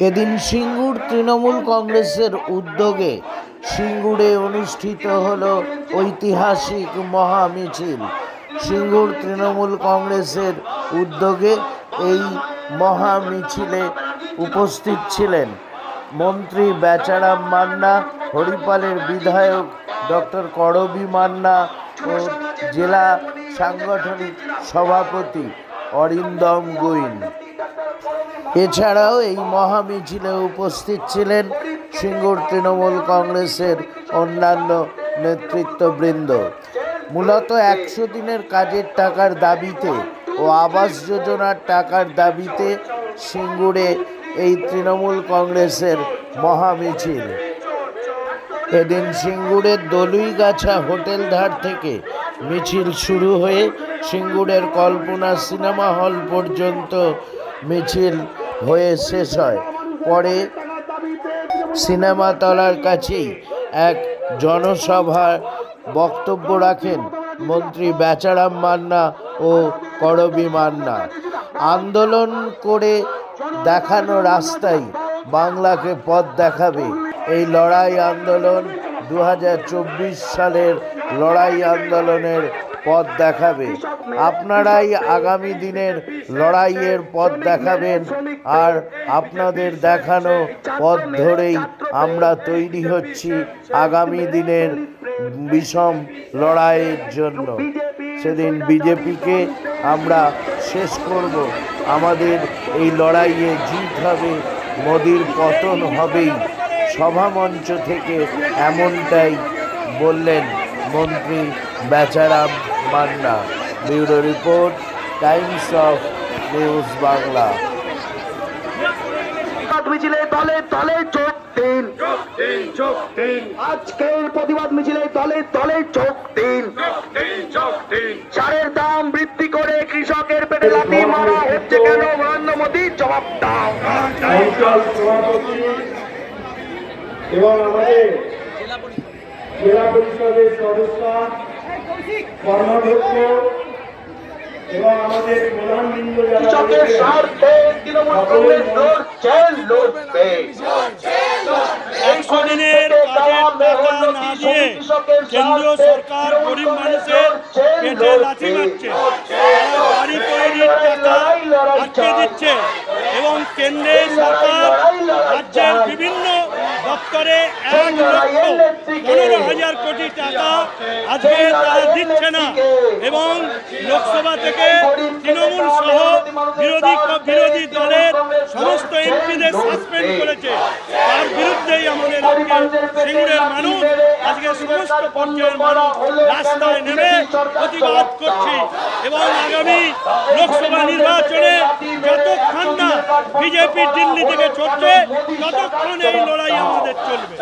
এদিন সিঙ্গুর তৃণমূল কংগ্রেসের উদ্যোগে সিঙ্গুরে অনুষ্ঠিত হল ঐতিহাসিক মহামিছিল। সিঙ্গুর তৃণমূল কংগ্রেসের উদ্যোগে এই মহামিছিলে উপস্থিত ছিলেন মন্ত্রী বেচারাম মান্না, হরিপালের বিধায়ক ডক্টর করবী মান্না ও জেলা সাংগঠনিক সভাপতি অরিন্দম গুইন। এছাড়াও এই মহামিছিলে উপস্থিত ছিলেন সিঙ্গুর তৃণমূল কংগ্রেসের অন্যান্য নেতৃত্ববৃন্দ। মূলত একশো দিনের কাজের টাকার দাবিতে ও আবাস যোজনার টাকার দাবিতে সিঙ্গুরে এই তৃণমূল কংগ্রেসের মহামিছিল। এদিন সিঙ্গুরের দলুইগাছা হোটেল ধার থেকে মিছিল শুরু হয়ে সিঙ্গুরের কল্পনা সিনেমা হল পর্যন্ত মিছিল হয়ে শেষ হয়। পরে সিনেমা তলার কাছেই এক জনসভার বক্তব্য রাখেন মন্ত্রী বেচারাম মান্না ও করবী মান্না। আন্দোলন করে দেখানো রাস্তাই বাংলাকে পথ দেখাবে। এই লড়াই আন্দোলন দু হাজার চব্বিশ সালের লড়াই আন্দোলনের পথ দেখাবে। আপনারাই আগামী দিনের লড়াইয়ের পথ দেখাবেন আর আপনাদের দেখানো পথ ধরেই আমরা তৈরি হচ্ছি আগামী দিনের বিষম লড়াইয়ের জন্য। সেদিন বিজেপিকে আমরা শেষ করব। আমাদের এই লড়াইয়ে জিত হবে, মোদির পতন হবেই। সভামঞ্চ থেকে এমনটাই বললেন মন্ত্রী Becharam Manna bureau report Times of news Bangla. মিছিলে দলে দলে যোগ দিন। আজকের প্রতিবাদ মিছিলে দলে দলে যোগ দিন। চালের দাম বৃদ্ধি করে কৃষকের পেটে লাথি মারা হচ্ছে কেন নরেন্দ্র মোদী জবাব দাও। এবং আমাদের জেলা পরিষদের সদস্য কর্মাধ্যক্ষ এবং আমাদের প্রধানবৃন্দ কাজের টাকা না দিয়ে কেন্দ্রীয় সরকার গরিব মানুষের পেটে লাথি মারছে। তারা বাড়ি তৈরির টাকা আটকে দিচ্ছে। এবং কেন্দ্রের সরকার রাজ্যের বিভিন্ন দপ্তরে এক লক্ষ কোটি টাকা আজকে তারা দিচ্ছে না। এবং লোকসভা থেকে তৃণমূল সহ বিরোধী বিরোধী দলের সমস্ত এমপিদের সাসপেন্ড করেছে। তার বিরুদ্ধেই আমাদের সিঙ্গুরের মানুষ, আজকে সমস্ত পর্যায়ের মানুষ রাস্তায় নেমে প্রতিবাদ করছি। এবং আগামী লোকসভা নির্বাচনে যতক্ষণ না বিজেপি দিল্লি থেকে চলছে, ততক্ষণ এই লড়াই আমাদের চলবে।